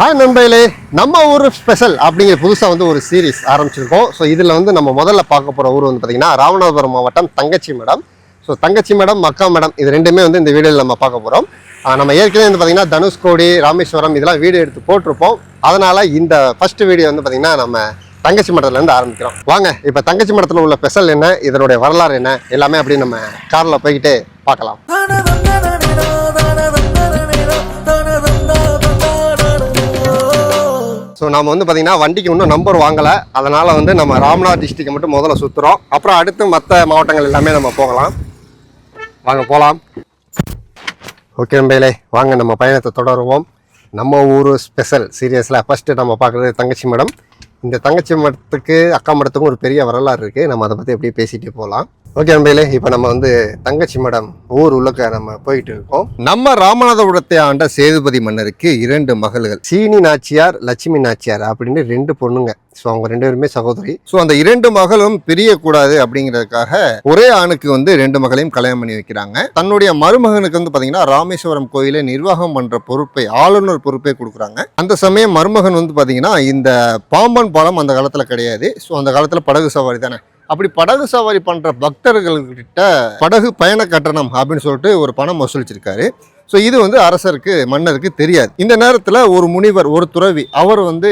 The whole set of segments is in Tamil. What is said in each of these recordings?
ஹாய் நண்பர்களே. நம்ம ஊர் ஸ்பெஷல் அப்படிங்கிற புதுசாக வந்து ஒரு சீரிஸ் ஆரம்பிச்சிருக்கோம். ஸோ இதில் வந்து நம்ம முதல்ல பார்க்க போகிற ஊர் வந்து பார்த்தீங்கன்னா ராமநாதபுரம் மாவட்டம் Thangachimadam. So Thangachimadam மக்கா மேடம் இது ரெண்டுமே வந்து இந்த வீடியோவில் நம்ம பார்க்க போகிறோம் நம்ம ஏற்கனவே வந்து பார்த்திங்கன்னா தனுஷ்கோடி ராமேஸ்வரம் இதெல்லாம் வீடியோ எடுத்து போட்டிருப்போம். அதனால் இந்த ஃபர்ஸ்ட் வீடியோ வந்து பார்த்திங்கன்னா நம்ம தங்கச்சி மடத்துலேருந்து ஆரம்பிக்கிறோம். வாங்க இப்போ தங்கச்சி மடத்தில் உள்ள ஸ்பெஷல் என்ன இதனுடைய வரலாறு என்ன எல்லாமே அப்படி நம்ம காரில் போய்கிட்டே பார்க்கலாம். ஸோ நம்ம வந்து பார்த்தீங்கன்னா வண்டிக்கு இன்னும் நம்பர் வாங்கலை. அதனால் வந்து நம்ம ராம்நாத் டிஸ்ட்ரிக்டை மட்டும் முதல்ல சுற்றுறோம் அப்புறம் அடுத்து மற்ற மாவட்டங்கள் எல்லாமே நம்ம போகலாம். வாங்க போகலாம் ஓகே நம்பையிலே வாங்க நம்ம பயணத்தை தொடருவோம். நம்ம ஊர் ஸ்பெஷல் சீரியஸில் ஃபஸ்ட்டு நம்ம பார்க்குறது தங்கச்சி மேடம். இந்த தங்கச்சி மடத்துக்கு அக்கா மடத்துக்கும் ஒரு பெரிய வரலாறு இருக்குது நம்ம அதை பற்றி அப்படியே பேசிகிட்டே போகலாம் ஓகே நம்பையிலே இப்போ நம்ம வந்து தங்கச்சி மடம் ஊர் உள்ளக்க நம்ம போயிட்டு இருக்கோம். நம்ம ராமநாதபுரத்தை ஆண்ட சேதுபதி மன்னருக்கு இரண்டு மகள்கள். சீனி நாச்சியார் லட்சுமி நாச்சியார் அப்படின்னு ரெண்டு பொண்ணுங்க. ஸோ அவங்க ரெண்டு பேருமே சகோதரி. ஸோ அந்த இரண்டு மகளும் பிரியக்கூடாது அப்படிங்கிறதுக்காக ஒரே ஆணுக்கு வந்து ரெண்டு மகளையும் கல்யாணம் பண்ணி வைக்கிறாங்க. தன்னுடைய மருமகனுக்கு வந்து பார்த்தீங்கன்னா ராமேஸ்வரம் கோயிலை நிர்வாகம் பண்ணுற பொறுப்பை ஆளுநர் பொறுப்பை கொடுக்குறாங்க. அந்த சமயம் மருமகன் வந்து பார்த்தீங்கன்னா இந்த பாம்பன் பாலம் அந்த காலத்தில் கிடையாது. ஸோ அந்த காலத்தில் படகு சவாரி தானே. அப்படி படகு சவாரி பண்ணுற பக்தர்கள்கிட்ட படகு பயண கட்டணம் அப்படின்னு சொல்லிட்டு ஒரு பணம் வசூலிச்சிருக்காரு. ஸோ இது வந்து அரசருக்கு மன்னருக்கு தெரியாது. இந்த நேரத்தில் ஒரு முனிவர் ஒரு துறவி அவர் வந்து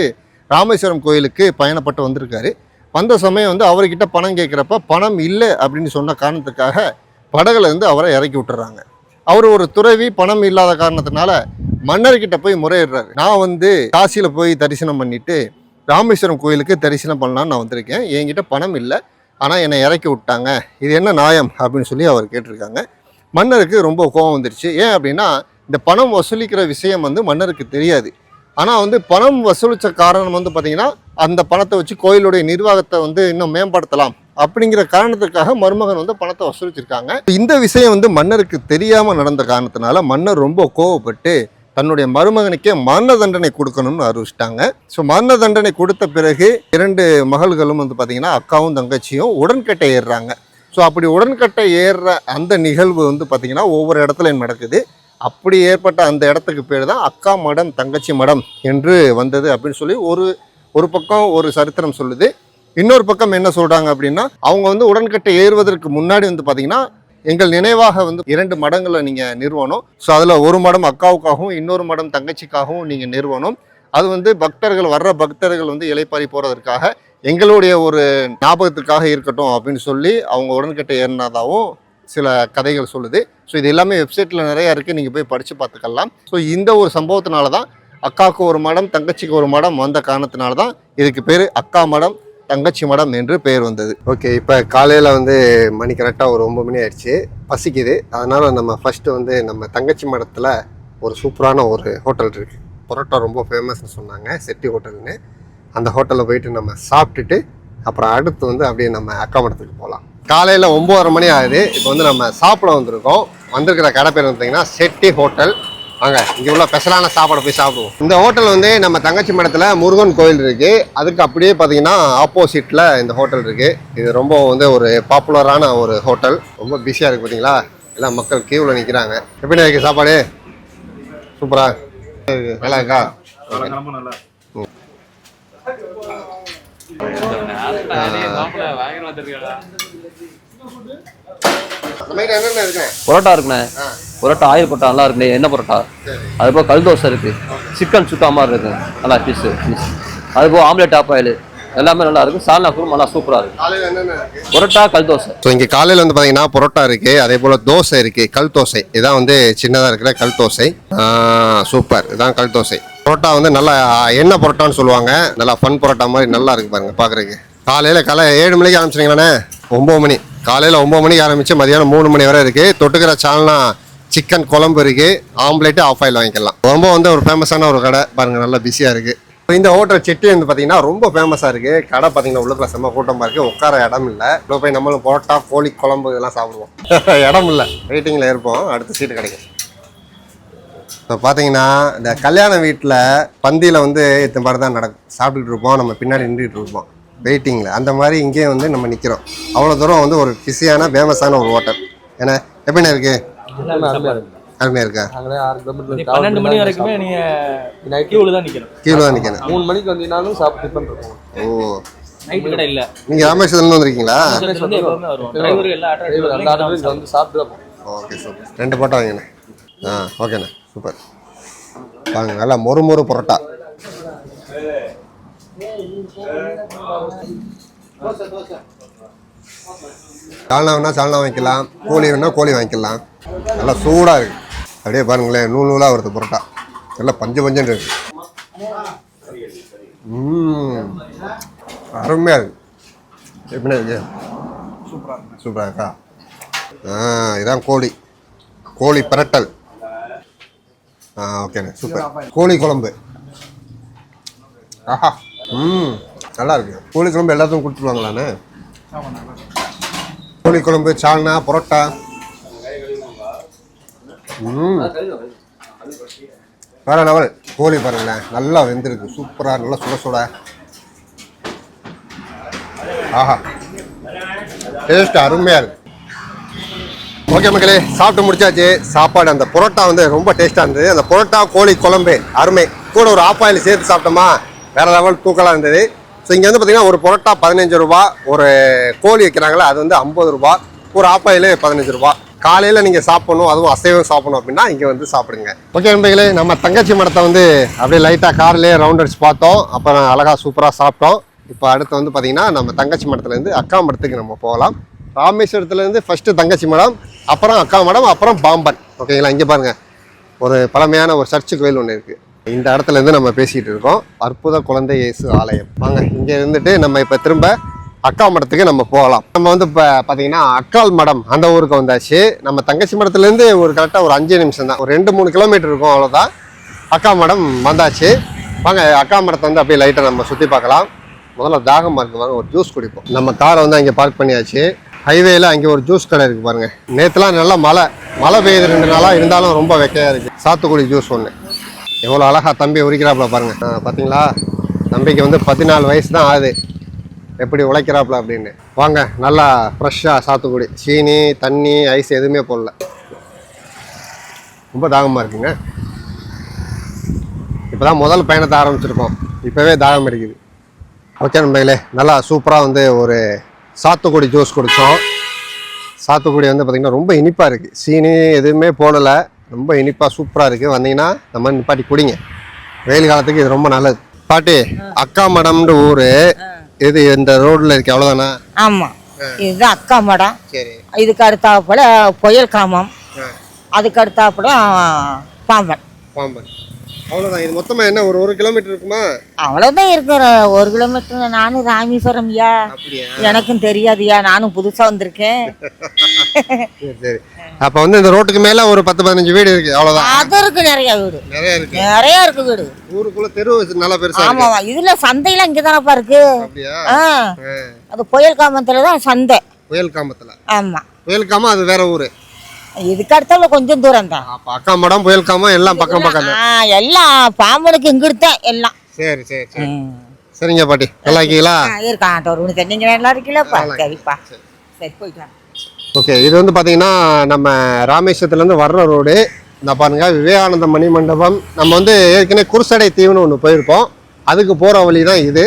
ராமேஸ்வரம் கோயிலுக்கு பயணப்பட்டு வந்திருக்காரு. வந்த சமயம் வந்து அவர்கிட்ட பணம் கேட்குறப்ப பணம் இல்லை அப்படின்னு சொன்ன காரணத்துக்காக படகுல இருந்து அவரை இறக்கி விட்டுறாங்க. அவர் ஒரு துறவி பணம் இல்லாத காரணத்தினால மன்னர்கிட்ட போய் முறையிடுறாரு. நான் வந்து காசியில் போய் தரிசனம் பண்ணிட்டு ராமேஸ்வரம் கோயிலுக்கு தரிசனம் பண்ணலான்னு நான் வந்திருக்கேன். என்கிட்ட பணம் இல்லை. ஆனால் என்னை இறக்கி விட்டாங்க. இது என்ன நியாயம் அப்படின்னு சொல்லி அவர் கேட்டிருக்காங்க. மன்னருக்கு ரொம்ப கோபம் வந்துருச்சு. ஏன் அப்படின்னா இந்த பணம் வசூலிக்கிற விஷயம் வந்து மன்னருக்கு தெரியாது. ஆனால் வந்து பணம் வசூலித்த காரணம் வந்து பார்த்தீங்கன்னா அந்த பணத்தை வச்சு கோயிலுடைய நிர்வாகத்தை வந்து இன்னும் மேம்படுத்தலாம் அப்படிங்கிற காரணத்துக்காக மருமகன் வந்து பணத்தை வசூலிச்சிருக்காங்க. இந்த விஷயம் வந்து மன்னருக்கு தெரியாமல் நடந்த காரணத்தினால மன்னர் ரொம்ப கோவப்பட்டு தன்னுடைய மருமகனுக்கே மரண தண்டனை கொடுக்கணும்னு அறிவிச்சிட்டாங்க. ஸோ மரண தண்டனை கொடுத்த பிறகு இரண்டு மகள்களும் வந்து பார்த்தீங்கன்னா அக்காவும் தங்கச்சியும் உடன்கட்டை ஏறுறாங்க. ஸோ அப்படி உடன்கட்டை ஏறுற அந்த நிகழ்வு வந்து பார்த்திங்கன்னா ஒவ்வொரு இடத்துலையும் நடக்குது. அப்படி ஏற்பட்ட அந்த இடத்துக்கு பேர் தான் அக்கா மடம் தங்கச்சி மடம் என்று வந்தது அப்படின்னு சொல்லி ஒரு ஒரு பக்கம் ஒரு சரித்திரம் சொல்லுது. இன்னொரு பக்கம் என்ன சொல்கிறாங்க அப்படின்னா அவங்க வந்து உடன்கட்டை ஏறுவதற்கு முன்னாடி வந்து பார்த்தீங்கன்னா எங்கள் நினைவாக வந்து இரண்டு மடங்களை நீங்கள் நிறுவனம் ஸோ அதில் ஒரு மடம் அக்காவுக்காகவும் இன்னொரு மடம் தங்கச்சிக்காகவும் நீங்கள் நிறுவனம் அது வந்து பக்தர்கள் வர்ற பக்தர்கள் வந்து இலைப்பாரி போகிறதற்காக எங்களுடைய ஒரு ஞாபகத்துக்காக இருக்கட்டும் அப்படின்னு சொல்லி அவங்க உடன்கட்டை ஏறினதாகவும் சில கதைகள் சொல்லுது. ஸோ இது எல்லாமே வெப்சைட்டில் நிறையா இருக்குது நீங்கள் போய் படித்து பார்த்துக்கலாம். ஸோ இந்த ஒரு சம்பவத்தினால தான் அக்காவுக்கு ஒரு மடம் தங்கச்சிக்கு ஒரு மடம் வந்த காரணத்தினால தான் இதுக்கு பேர் அக்கா மடம் தங்கச்சி மடம் என்று பெயர் வந்தது. ஓகே இப்போ காலையில் வந்து மணி கரெக்டாக ஒரு ஒம்பது மணி ஆயிடுச்சு. பசிக்குது. அதனால் நம்ம ஃபஸ்ட்டு வந்து நம்ம தங்கச்சி மடத்தில் ஒரு சூப்பரான ஒரு ஹோட்டல் இருக்குது பரோட்டா ரொம்ப ஃபேமஸ்னு சொன்னாங்க செட்டி ஹோட்டல்னு. அந்த ஹோட்டலில் போயிட்டு நம்ம சாப்பிட்டுட்டு அப்புறம் அடுத்து வந்து அப்படியே நம்ம அக்கா மடத்துக்கு போகலாம். காலையில் ஒம்பதரை மணி ஆகுது. இப்போ வந்து நம்ம சாப்பிட வந்திருக்கோம். வந்திருக்கிற கடை பேர் பார்த்தீங்கன்னா செட்டி ஹோட்டல். வாங்க இங்கே உள்ள ஸ்பெஷலான சாப்பாடு போய் சாப்பிடுவோம். இந்த ஹோட்டல் வந்து நம்ம தங்கச்சி மடத்தில் முருகன் கோயில் இருக்குது அதுக்கு அப்படியே பார்த்தீங்கன்னா ஆப்போசிட்டில் இந்த ஹோட்டல் இருக்குது இது ரொம்ப வந்து ஒரு பாப்புலரான ஒரு ஹோட்டல். ரொம்ப பிஸியாக இருக்குது பார்த்தீங்களா எல்லாம் மக்கள் கியூவில் நிற்கிறாங்க எப்படி இருக்கு சாப்பாடு? சூப்பரா இருக்கு. நல்லா இருக்கா அந்த மாதிரி என்னென்ன இருக்குண்ணே பரோட்டா இருக்குண்ணே. பரோட்டா ஆயில் பரோட்டா நல்லா இருக்குண்ணே. எண்ணெய் பரோட்டா? அது போக கல் தோசை இருக்கு. சிக்கன் சுக்கா மாதிரி இருக்கு. நல்லா பீஸு அது போக ஆம்லெட் ஆப் ஆயில் எல்லாமே நல்லா இருக்கும் சால்னா குருமா நல்லா சூப்பராக இருக்கும் காலையில் என்னென்ன இருக்கு? பரோட்டா கல் தோசை. ஸோ இங்கே காலையில் வந்து பார்த்தீங்கன்னா பரோட்டா இருக்குது அதே போல் தோசை இருக்குது கல் தோசை. இதான் வந்து சின்னதாக இருக்கிற கல் தோசை. சூப்பர். இதான் கல் தோசை. பரோட்டா வந்து நல்லா எண்ணெய் பரோட்டான்னு சொல்லுவாங்க. நல்லா ஃபன் பரோட்டா மாதிரி நல்லா இருக்கு பாருங்க பார்க்குறதுக்கு காலையில் காலை ஏழு மணிக்கு ஆரம்பிச்சிங்களே ஒம்பது மணி. காலையில் ஒம்பது மணிக்கு ஆரம்பித்து மதியானம் மூணு மணி வரை இருக்குது தொட்டுக்கிற சால்னா சிக்கன் குழம்பு இருக்குது ஆம்லேட்டு ஆஃப் ஆயில் வாங்கிக்கலாம். ரொம்ப வந்து ஒரு ஃபேமஸான ஒரு கடை. பாருங்கள் நல்லா பிஸியாக இருக்குது இந்த ஹோட்டல் செட்டி வந்து பார்த்தீங்கன்னா ரொம்ப ஃபேமஸாக இருக்குது கடை பார்த்தீங்கன்னா உள்ளுக்குள்ள செம்ம கூட்டமாக இருக்குது உட்கார இடம் இல்லை. இவ்வளோ போய் நம்மளும் போட்டா கோழி குழம்பு இதெல்லாம் சாப்பிடுவோம். இடம் இல்லை. வெயிட்டிங்கில் இருப்போம். அடுத்த சீட்டு கிடைக்கும். இப்போ பார்த்தீங்கன்னா இந்த கல்யாண வீட்டில் பந்தியில் வந்து இந்த மாதிரி தான் நடக்கும். சாப்பிட்டுட்டு இருப்போம். நம்ம பின்னாடி நின்றுட்டு இருப்போம். வெயிட்டிங்கில் அந்த மாதிரி இங்கேயே வந்து நம்ம நிற்கிறோம் அவ்வளோ தூரம் வந்து ஒரு பிஸியான ஃபேமஸான ஒரு ஹோட்டல். ஏன்னா எப்படின்னா இருக்குது அருமையாக இருக்கா? நாங்களே ஆறு கிலோமீட்டர் பன்னெண்டு மணி வரைக்குமே நீங்க நைட் கியூல தான் நிக்கணும். கீழே தான் நிற்கணும் மூணு மணிக்கு வந்தீங்கன்னாலும் சாப்பிட்டு டிஃபன் இருக்கும். ஓ. நைட் கடை இல்ல. நீங்கள் ராமேஸ்வரம்ல வந்திருக்கீங்களா? இருந்து எப்பவுமே வருவோம். டிரைவர் எல்லா டிரைவர் ஆட்டோ எல்லாரும் இங்க வந்து சாப்பிட்டு போவோம். Okay super. ரெண்டு போட்டோ வாங்கிண்ணே ஆ ஓகேண்ணே. சூப்பர். வாங்க நல்லா மொறு மொறு பரோட்டா. சால்னா வேணா சால்னா வாங்கிக்கலாம். கோழி வேணா கோழி வாங்கிக்கலாம். நல்லா சூடாக இருக்கு. அப்படியே பாருங்களேன் நூல் நூலாக வருது பரோட்டா. நல்லா பஞ்சு பஞ்சன்னு இருக்கு. அருமையாக இருக்கு. எப்படி இருக்கு? சூப்பராக இருக்கா? ஆ இதான் கோழி. கோழி பிரட்டல். ஆ ஓகேண்ணே சூப்பர். கோழி குழம்பு. ஆஹா. ம் நல்லா இருக்கு. கோழி குழம்பு எல்லாத்துக்கும் கொடுத்துருவாங்களாண்ணே? கோழி குழம்பு சால்னா பரோட்டா. ம். வேற லெவல் கோழி பாருங்களேன் நல்லா வெந்திருக்கு. சூப்பராக நல்லா சுட சுட. ஆஹா. டேஸ்ட் அருமையாக இருக்கு. ஓகே மக்களே சாப்பிட்டு முடிச்சாச்சு. சாப்பாடு அந்த புரோட்டா வந்து ரொம்ப டேஸ்ட்டாக இருந்தது. அந்த புரோட்டா கோழி குழம்பு அருமை. கூட ஒரு ஆப்பாயில் சேர்த்து சாப்பிட்டோமா? வேற லெவல் தூக்கலாக இருந்தது. ஸோ இங்கே வந்து பார்த்தீங்கன்னா ஒரு புரோட்டா பதினஞ்சு ரூபா ஒரு கோழி வைக்கிறாங்களே அது வந்து ஐம்பது ரூபா. ஒரு ஆப்பாயில் பதினஞ்சு ரூபா. காலையில் நீங்கள் சாப்பிடணும் அதுவும் அசைவம் சாப்பிடணும் அப்படின்னா இங்கே வந்து சாப்பிடுங்க. ஓகே நண்பர்களே நம்ம தங்கச்சி மடத்தை வந்து அப்படியே லைட்டாக கார்லேயே ரவுண்ட் அடிச்சு பார்த்தோம். அப்புறம் அழகாக சூப்பராக சாப்பிட்டோம். இப்போ அடுத்து வந்து பார்த்திங்கன்னா நம்ம தங்கச்சி மடத்துலேருந்து அக்கா மடத்துக்கு நம்ம போகலாம். ராமேஸ்வரத்துலேருந்து ஃபஸ்ட்டு தங்கச்சி மடம் அப்புறம் அக்கா மடம் அப்புறம் பாம்பன். ஓகேங்களா இங்கே பாருங்கள் ஒரு பழமையான ஒரு சர்ச்சு கோயில் ஒன்று இருக்குது இந்த இடத்துல இருந்து நம்ம பேசிகிட்டு இருக்கோம். அற்புத குழந்தை இயேசு ஆலயம். வாங்க இங்கே இருந்துட்டு நம்ம இப்போ திரும்ப அக்கால் மடத்துக்கு நம்ம போகலாம். நம்ம வந்து இப்போ பார்த்தீங்கன்னா அக்கால் மடம் அந்த ஊருக்கு வந்தாச்சு. நம்ம தங்கச்சி மடத்துலேருந்து ஒரு கரெக்டாக ஒரு அஞ்சு நிமிஷம் தான். ஒரு ரெண்டு மூணு கிலோமீட்டர் இருக்கும் அவ்வளோதான் அக்கா மடம் வந்தாச்சு. வாங்க அக்கா மடத்தை வந்து அப்படியே லைட்டாக நம்ம சுற்றி பார்க்கலாம். முதல்ல தாகமாக இருக்கு வாங்க ஒரு ஜூஸ் குடிப்போம். நம்ம காரை வந்து அங்கே பார்க் பண்ணியாச்சு. ஹைவேல அங்கே ஒரு ஜூஸ் கடை இருக்குது பாருங்கள் நேற்றுலாம் நல்லா மழை. மழை பெய்யுது ரெண்டு நாளாக இருந்தாலும் ரொம்ப வெக்கையாக இருக்குது சாத்துக்குடி ஜூஸ் ஒன்று எவ்வளோ அழகா தம்பி உரிக்கிறாப்புல பாருங்கள் பார்த்தீங்களா தம்பிக்கு வந்து பதினாலு வயசு தான் ஆகுது. எப்படி உழைக்கிறாப்புல அப்படின்னு. வாங்க நல்லா ஃப்ரெஷ்ஷாக சாத்துக்குடி. சீனி தண்ணி ஐஸ் எதுவுமே போடல. ரொம்ப தாகமாக இருக்குங்க. இப்போ தான் முதல் பயணத்தை ஆரம்பிச்சிருக்கோம். இப்போவே தாகம் அடிக்குது. ஓகே நண்பர்களே நல்லா சூப்பராக வந்து ஒரு சாத்துக்குடி ஜூஸ் குடித்தோம் சாத்துக்குடி வந்து பார்த்திங்கன்னா ரொம்ப இனிப்பாக இருக்குது சீனி எதுவுமே போடலை. ரொம்ப இனிப்பாக சூப்பராக இருக்குது வந்தீங்கன்னா நம்ம நிப்பாட்டி குடிங்க. வெயில் காலத்துக்கு இது ரொம்ப நல்லது. பாட்டி அக்கா மடம்ன்ற ஊர். இது இந்த ரோட்டில் இருக்கு அவ்வளோதானா ஆமா. இதுதான் அக்கா மடம். சரி. இதுக்கு அடுத்தாப்புல புயல் காமம். அதுக்கு அடுத்தாப்புல பாம்பன். பாம்பன். அவ்வளோதான் இது மொத்தமாக என்ன ஒரு ஒரு கிலோமீட்டர் இருக்குமா? அவ்வளவுதான் இருக்கிற ஒரு கிலோமீட்டர் நானும் ராமேஸ்வரம் ஐயா அப்படியா? எனக்கும் தெரியாதுயா நானும் புதுசா வந்திருக்கேன். சரி சரி. அப்போ வந்து இந்த ரோட்டுக்கு மேலே ஒரு பத்து பதினஞ்சு வீடு இருக்குது அவ்வளோதான் அது இருக்கு நிறைய வீடு. நிறைய இருக்குது நிறைய இருக்கு வீடு. ஊருக்குள்ள தெரு நல்லா இருக்கு. ஆமாவா இதுல சந்தையெல்லாம் இங்கதானப்பா இருக்கு. அப்படியா? ஆ. அது புயல் காமத்துல தான் சந்தை. புயல் காமத்தில். ஆமா. புயல் காமம் அது வேற ஊர். இதுக்கு அடுத்தாப்புல கொஞ்சம் தூரம் தான் அப்போ அக்கா மடம் புயல் காமம் எல்லாம் பக்கம் பக்கம் தான் எல்லாம் பாம்பனுக்கு இங்கிட்டு எல்லாம். சரி சரி சரி. சரிங்க பாட்டி. நல்லா இருக்கீங்களா? ஆ, இருக்கா ஆட்டோ ஒரு மணி நீங்க நல்லா இருக்கீங்களப்பா சரிப்பா. சரி. போயிட்டு. ஓகே இது வந்து பார்த்தீங்கன்னா நம்ம ராமேஸ்வரத்துலேருந்து வர்ற ரோடு. இந்த பாருங்க விவேகானந்த மணி மண்டபம். நம்ம வந்து ஏற்கனவே குருசடை தீவுன்னு ஒன்று போயிருப்போம் அதுக்கு போகிற வழி தான் இது.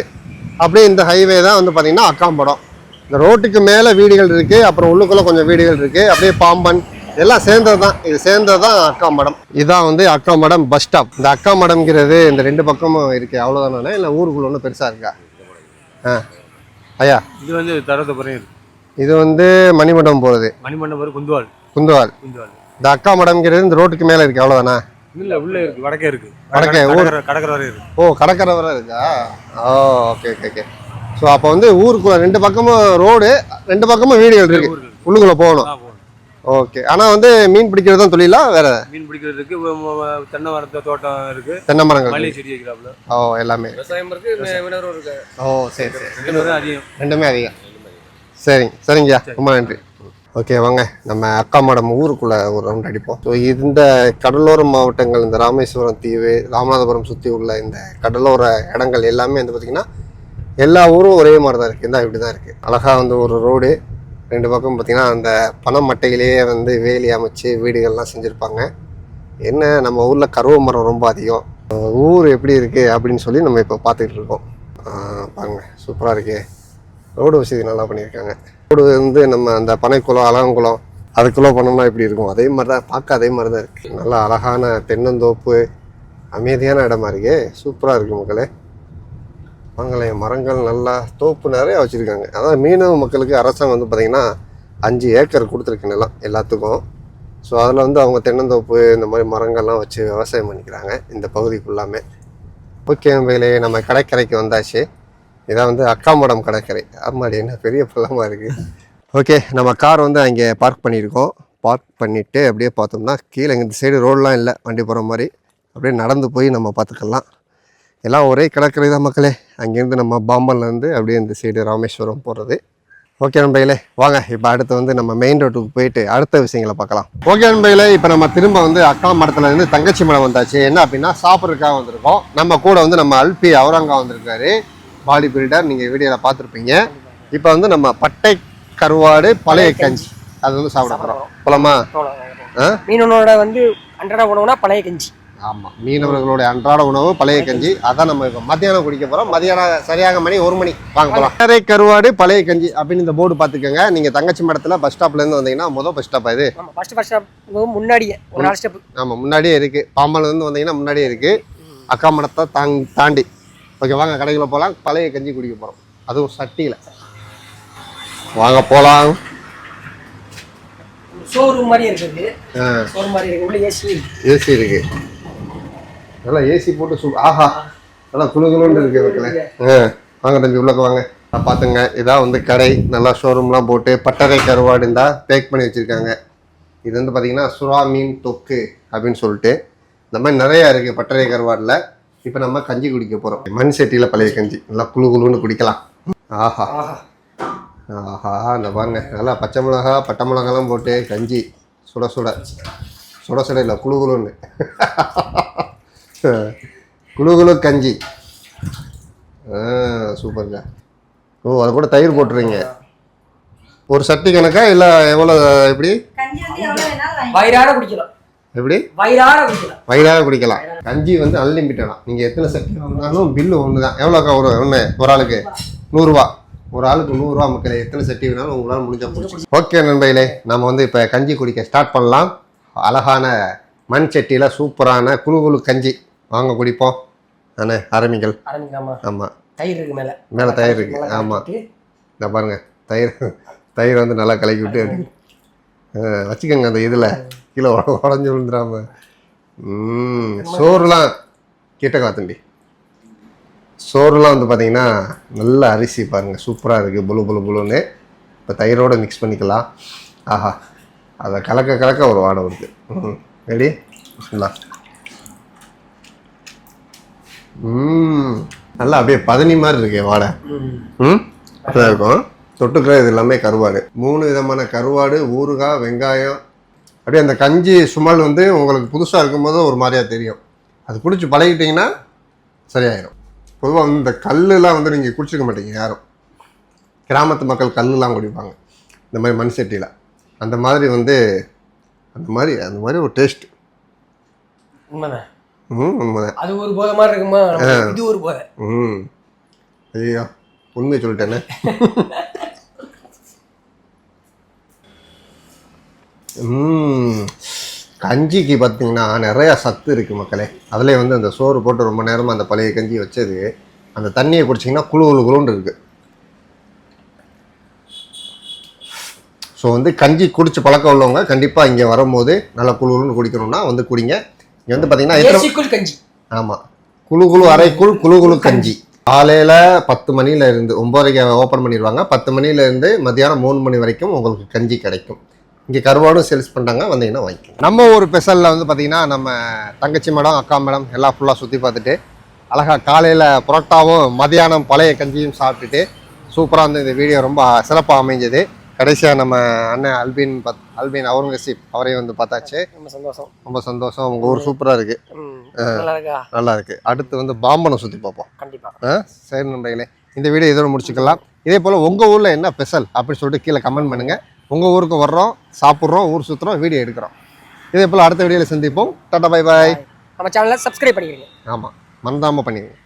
அப்படியே இந்த ஹைவே தான் வந்து பார்த்தீங்கன்னா அக்காம்படம். இந்த ரோட்டுக்கு மேலே வீடுகள் இருக்குது அப்புறம் உள்ளுக்குள்ளே கொஞ்சம் வீடுகள் இருக்குது அப்படியே பாம்பன் எல்லாம் சேர்ந்தது தான் இது சேர்ந்தது தான் அக்காம்படம் இதான் வந்து அக்காம்படம் பஸ் ஸ்டாப் இந்த அக்காம்படம்ங்கிறது இந்த ரெண்டு பக்கமும் இருக்குது அவ்வளோதானே இல்லை ஊருக்குள்ள ஒன்றும் பெருசாக இருக்கா? ஆ. ஐயா. இது வந்து தரத்தப்புறம் இருக்கு. இது வந்து மணிமண்டபம் போகிறது மணிமண்டபம் குந்துவால் குந்துவால் குந்துவால் இந்த அக்கா மடம்ங்கிறது இந்த ரோட்டுக்கு மேலே இருக்கு. அவ்வளோதானா இல்ல உள்ள இருக்கு. வடக்கே இருக்கு. வடக்கே, ஊர். கடற்கரை வரை இருக்கு. ஓ கடற்கரை வரை இருக்கா? ஓ ஓகே ஓகே ஓகே ஸோ அப்போ வந்து ஊருக்குள்ள ரெண்டு பக்கமும் ரோடு ரெண்டு பக்கமும் வீடுகள் இருக்கு. ஊர்கள். உள்ளுக்குள்ள போகணும். ஓகே. ஆனால் வந்து மீன் பிடிக்கிறது தான் தொழிலா? வேற மீன் வ- தென்னை மரத்த தோட்டம் இருக்கு. தென்னை மரங்கள் மல்லிகை. செடி வைக்கிறாப்புல. ஓ எல்லாமே. விவசாயம் இருக்கு மீனவரும் இருக்கு. ஓ சரி சரி. ரெண்டு பேரும் அதிகம். ரெண்டுமே அதிகம். சரிங்க சரிங்கய்யா. ரொம்ப நன்றி. ஓகே வாங்க. நம்ம அக்கா மடம் ஊருக்குள்ள ஒரு ரவுண்ட் அடிப்போம். ஸோ இந்த கடலோர மாவட்டங்கள் இந்த ராமேஸ்வரம் தீவு ராமநாதபுரம் சுற்றி உள்ள இந்த கடலோர இடங்கள் எல்லாமே வந்து பார்த்திங்கன்னா எல்லா ஊரும் ஒரே மாதிரி தான் இருக்குது இந்த இப்படி தான் இருக்குது அழகாக வந்து ஒரு ரோடு ரெண்டு பக்கம் பார்த்திங்கன்னா அந்த பனை மட்டையிலேயே வந்து வேலி அமைச்சு வீடுகள்லாம் செஞ்சுருப்பாங்க. என்ன நம்ம ஊரில் கருவ மரம் ரொம்ப அதிகம். ஊர் எப்படி இருக்குது அப்படின்னு சொல்லி நம்ம இப்போ பார்த்துக்கிட்டு இருக்கோம். பாருங்க சூப்பராக இருக்கே. ரோடு வசதி நல்லா பண்ணியிருக்காங்க. ரோடு வந்து நம்ம அந்த பனைக்குளம் அலகங்குளம் அதுக்குள்ளே பண்ணோம்னா இப்படி இருக்கும்? அதே மாதிரி தான் பார்க்க அதே மாதிரி தான் இருக்குது நல்லா அழகான தென்னந்தோப்பு அமைதியான இடமா இருக்கே. சூப்பராக இருக்குது மக்களே. வாங்களேன் மரங்கள் நல்லா தோப்பு நிறைய வச்சுருக்காங்க. அதான் மீனவ மக்களுக்கு அரசாங்கம் வந்து பார்த்திங்கன்னா அஞ்சு ஏக்கர் கொடுத்துருக்கு நிலம் எல்லாத்துக்கும். ஸோ அதில் வந்து அவங்க தென்னந்தோப்பு இந்த மாதிரி மரங்கள்லாம் வச்சு விவசாயம் பண்ணிக்கிறாங்க இந்த பகுதி ஃபுல்லாமே ஓகே வேலையே நம்ம கடற்கரைக்கு வந்தாச்சு. இதான் வந்து அக்காமடம் கடற்கரை. ஆமாடி என்ன பெரிய பள்ளமாக இருக்குது ஓகே நம்ம கார் வந்து அங்கே பார்க் பண்ணியிருக்கோம். பார்க் பண்ணிவிட்டு அப்படியே பார்த்தோம்னா கீழே இந்த சைடு ரோடெலாம் இல்லை. வண்டி போகிற மாதிரி. அப்படியே நடந்து போய் நம்ம பார்த்துக்கலாம். எல்லாம் ஒரே கடற்கரை தான் மக்களே. அங்கேருந்து நம்ம பாம்பன்லேருந்து அப்படியே இந்த சைடு ராமேஸ்வரம் போகிறது ஓகே நண்பையிலே வாங்க இப்போ அடுத்து வந்து நம்ம மெயின் ரோட்டுக்கு போயிட்டு அடுத்த விஷயங்களை பார்க்கலாம். ஓகே நண்பையிலே இப்போ நம்ம திரும்ப வந்து அக்கா மடத்துல இருந்து தங்கச்சி மடம் வந்தாச்சு. என்ன அப்படின்னா சாப்பிட்றதுக்காக வந்திருக்கோம். நம்ம கூட வந்து நம்ம அல்பி அவரங்கா வந்திருக்காரு. பாடி பில்டர் நீங்கள் வீடியோவில் பார்த்துருப்பீங்க. இப்போ வந்து நம்ம பட்டை கருவாடு பழைய கஞ்சி. அது வந்து சாப்பிட போகிறோம் போலாமா? ஆ? மீனவனோட வந்து அன்றாட உணவுனா பழைய கஞ்சி. ஆமாம் மீனவர்களுடைய அன்றாட உணவு பழைய கஞ்சி அதான் நம்ம இப்போ மத்தியானம் குடிக்க போகிறோம் மதியானம் சரியாக மணி ஒரு மணி. வாங்க போகலாம் பட்டறை கருவாடு பழைய கஞ்சி அப்படின்னு இந்த போர்டு பார்த்துக்கோங்க. நீங்கள் தங்கச்சி மடத்தில் பஸ் ஸ்டாப்லேருந்து வந்தீங்கன்னா முதல் பஸ் ஸ்டாப் இது நம்ம ஃபர்ஸ்ட் ஃபர்ஸ்ட் முன்னாடியே ஒரு நாலு ஸ்டெப் ஆமாம் முன்னாடியே இருக்குது பாம்பன்லேருந்து வந்தீங்கன்னா முன்னாடியே இருக்குது அக்கா மடத்தை தாங் தாண்டி. ஓகே வாங்க கடைக்குள்ள போகலாம் பழைய கஞ்சி குடிக்க போகிறோம் அதுவும் சட்டியில். வாங்க போகலாம் ஷோரூம் மாதிரி இருக்குது. ஆ. ஷோரூம் மாதிரி இருக்கு. உள்ள ஏசி ஏசி இருக்கு. நல்லா ஏசி போட்டு சு ஆஹா நல்லா குழுகுலுன்னு இருக்குது இருக்கு ஆ வாங்க தம்பி உள்ளக்க வாங்க. நான் பார்த்துங்க இதான் வந்து கடை. நல்லா ஷோரூம்லாம் போட்டு பட்டறை கருவாடு இருந்தால் பேக் பண்ணி வச்சுருக்காங்க. இது வந்து பார்த்தீங்கன்னா சுறா மீன் தொக்கு அப்படின்னு சொல்லிட்டு இந்த மாதிரி நிறையா இருக்குது பட்டறை கருவாடில். இப்போ நம்ம கஞ்சி குடிக்க போகிறோம் மண் சட்டியில் பழைய கஞ்சி. நல்லா குழு குழுன்னு குடிக்கலாம். ஆஹா. ஆஹா இந்த பாருங்க. நல்லா பச்சை மிளகா பட்டை மிளகாலாம் போட்டு கஞ்சி சுட சுட. சுட சுட இல்லை குழு குழுன்னு. குளு குளு கஞ்சி. ஆ சூப்பருங்க. ஓ அது கூட தயிர் போட்டுறீங்க ஒரு சட்டி கணக்கா இல்லை எவ்வளோ எப்படி? வயிறாட குடிக்கலாம். எப்படி? வயிறாட குடிக்கலாம். வயிறாக குடிக்கலாம். கஞ்சி வந்து அன்லிமிட்டடாக நீங்கள் எத்தனை சட்டி வாங்கினாலும் பில்லு ஒன்று தான் எவ்வளோக்கா ஒரு ஒன்று ஒரு ஆளுக்கு? நூறுரூவா ஒரு ஆளுக்கு நூறுரூவா மக்களே எத்தனை சட்டி வேணாலும் உங்களால் முடிஞ்சா போச்சு ஓகே நண்பையிலே நம்ம வந்து இப்போ கஞ்சி குடிக்க ஸ்டார்ட் பண்ணலாம். அழகான மண் சட்டியில் சூப்பரான குழு குழு கஞ்சி. வாங்க குடிப்போம். அண்ணே ஆரம்பிக்கலாமா ஆமாம் தயிர் இருக்கு மேல. மேலே தயிர் இருக்கு. ஆமாம் இந்த பாருங்க தயிர் தயிர் வந்து நல்லா கலக்கி விட்டு வச்சுக்கோங்க அந்த இதில். கீழே உட- உடஞ்சு விழுந்துடாம. சோறுலாம் கிட்ட காத்துண்டி சோறுலாம் வந்து பார்த்தீங்கன்னா நல்ல அரிசி பாருங்கள் சூப்பராக இருக்குது புழு புழு புழுன்னு. இப்போ தயிரோட மிக்ஸ் பண்ணிக்கலாம். ஆஹா. அதை கலக்க கலக்க ஒரு வாடை வருது ம் ரெடி? ம் நல்லா அப்படியே பதனி மாதிரி இருக்கே வாடை ம். அதான் இருக்கும். தொட்டுக்கிற இது எல்லாமே கருவாடு. மூணு விதமான கருவாடு ஊறுகாய் வெங்காயம். அப்படியே அந்த கஞ்சி சுமல் வந்து உங்களுக்கு புதுசாக இருக்கும்போது ஒரு மாதிரியா தெரியும். அது குடிச்சு பழகிட்டீங்கன்னா சரியாயிடும் பொதுவாக வந்து இந்த கல்லுலாம் வந்து நீங்கள் குடிச்சிக்க மாட்டீங்க யாரும். கிராமத்து மக்கள் கல்லுலாம் குடிப்பாங்க. இந்த மாதிரி மண் சட்டியில். அந்த மாதிரி வந்து அந்த மாதிரி அந்த மாதிரி ஒரு டேஸ்ட் உண்மைதான். அது ஒரு போதை மாதிரி இருக்குமா? இது ஒரு போதை. ம். ஐயோ உண்மையை சொல்லிட்டேனே. ம். கஞ்சிக்கு பார்த்தீங்கன்னா நிறையா சத்து இருக்குது மக்களே. அதிலே வந்து அந்த சோறு போட்டு ரொம்ப நேரமாக அந்த பழைய கஞ்சி வச்சது அந்த தண்ணியை குடிச்சிங்கன்னா குழு குழு குழுன்னு இருக்குது ஸோ வந்து கஞ்சி குடிச்சு பழக்கம் உள்ளவங்க கண்டிப்பாக இங்கே வரும்போது நல்லா குழு குழுன்னு குடிக்கணும்னா வந்து குடிங்க. இங்கே வந்து பார்த்தீங்கன்னா கஞ்சி. ஆமாம் குழு குழு அரைக்குள் குழு குழு கஞ்சி. காலையில் பத்து மணியில இருந்து ஒம்பதரைக்கு ஓப்பன் பண்ணிடுவாங்க. பத்து மணியில இருந்து மத்தியானம் மூணு மணி வரைக்கும் உங்களுக்கு கஞ்சி கிடைக்கும். இங்கே கருவாடும் சேல்ஸ் பண்ணுறாங்க வந்தீங்கன்னா வாங்கிக்கோங்க நம்ம ஒரு ஸ்பெஷலில் வந்து பார்த்தீங்கன்னா நம்ம தங்கச்சி மேடம் அக்கா மேடம் எல்லாம் ஃபுல்லாக சுற்றி பார்த்துட்டு அழகா காலையில் புரோட்டாவும் மதியானம் பழைய கஞ்சியும் சாப்பிட்டுட்டு சூப்பராக வந்து இந்த வீடியோ ரொம்ப சிறப்பாக அமைஞ்சது. கடைசியாக நம்ம அண்ணன் அல்பின் பத் அல்பின் அவுரங்கசீப் அவரையும் வந்து பார்த்தாச்சு. ரொம்ப சந்தோஷம். ரொம்ப சந்தோஷம். உங்கள் ஊர் சூப்பராக இருக்குது நல்லா இருக்கா? நல்லா இருக்கு. அடுத்து வந்து பாம்பனை சுற்றி பார்ப்போம். கண்டிப்பா. ஆ சரி நண்பர்களே இந்த வீடியோ இதோட முடிச்சுக்கலாம். இதே போல் உங்கள் ஊரில் என்ன ஸ்பெஷல் அப்படின்னு சொல்லிட்டு கீழே கமெண்ட் பண்ணுங்கள் உங்கள் ஊருக்கு வர்றோம் சாப்பிட்றோம் ஊர் சுற்றுறோம் வீடியோ எடுக்கிறோம். இதே போல் அடுத்த வீடியோவில் சந்திப்போம். டாட்டா பை பாய் நம்ம சேனலை சப்ஸ்கிரைப் பண்ணிக்கிறீங்க ஆமாம் மறந்தாமல் பண்ணிடுங்க.